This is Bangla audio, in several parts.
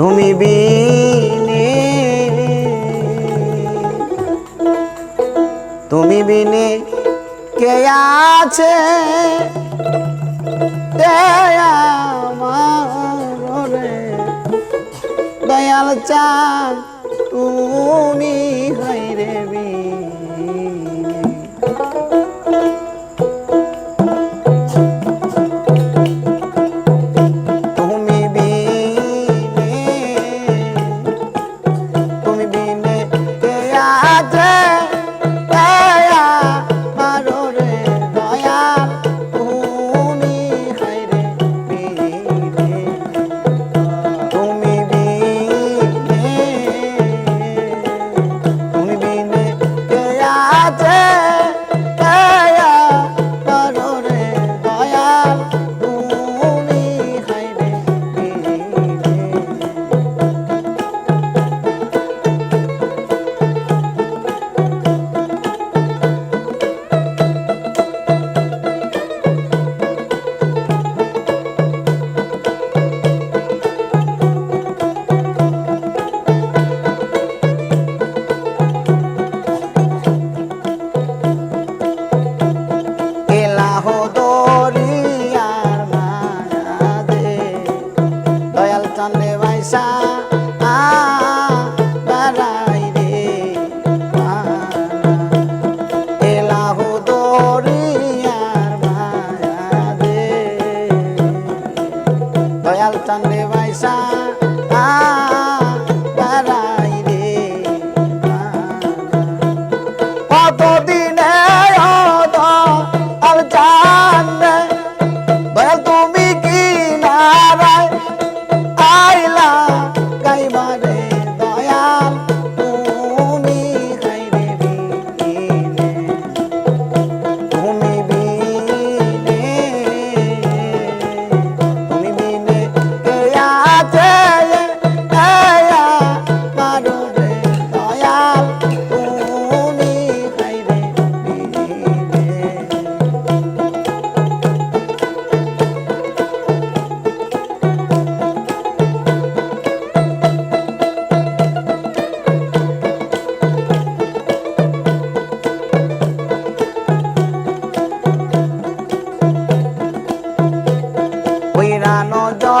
তুমি বিনে তুমি বিনে কে আছে? দয়াল চান তুমি হাই রে বিনে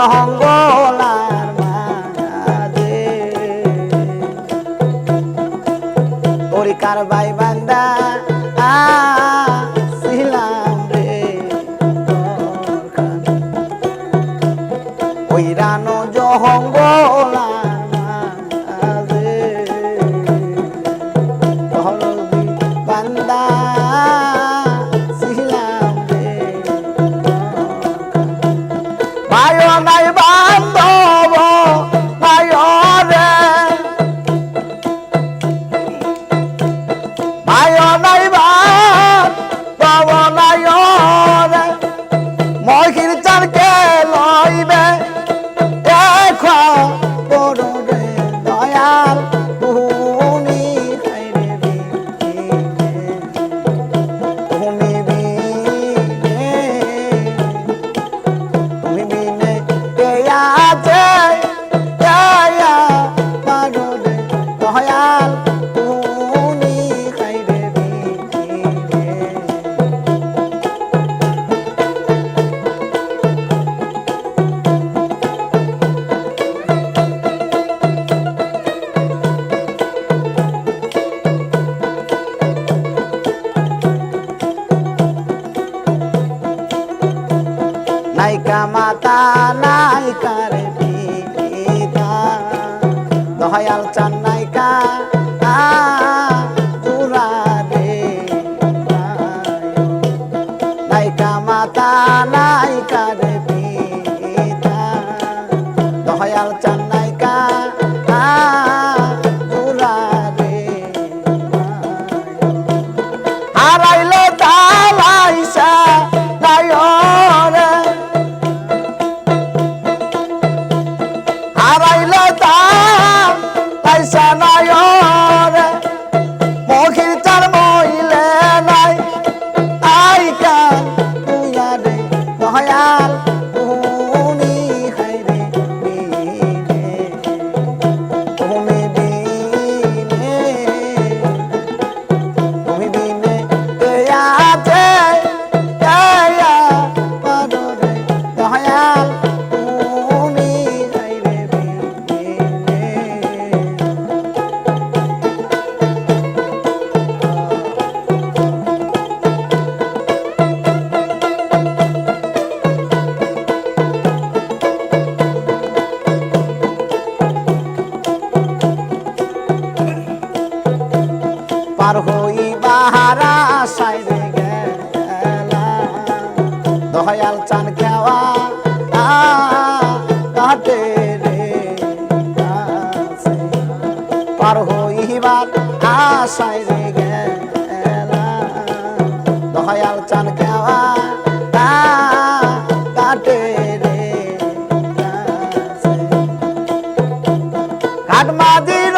জঙ্গলার মাঝে বাই বান্দা আ দয়াল চান নাইকা পুরারে নাইকা মাতা নাইকা রে পিতা। দয়াল চান নাইকা ভয়াল চান খেওয়া কাটে রে পার হইবার আশায় রে গেলা চান খেওয়া কাটে রে ঘাট মাঝির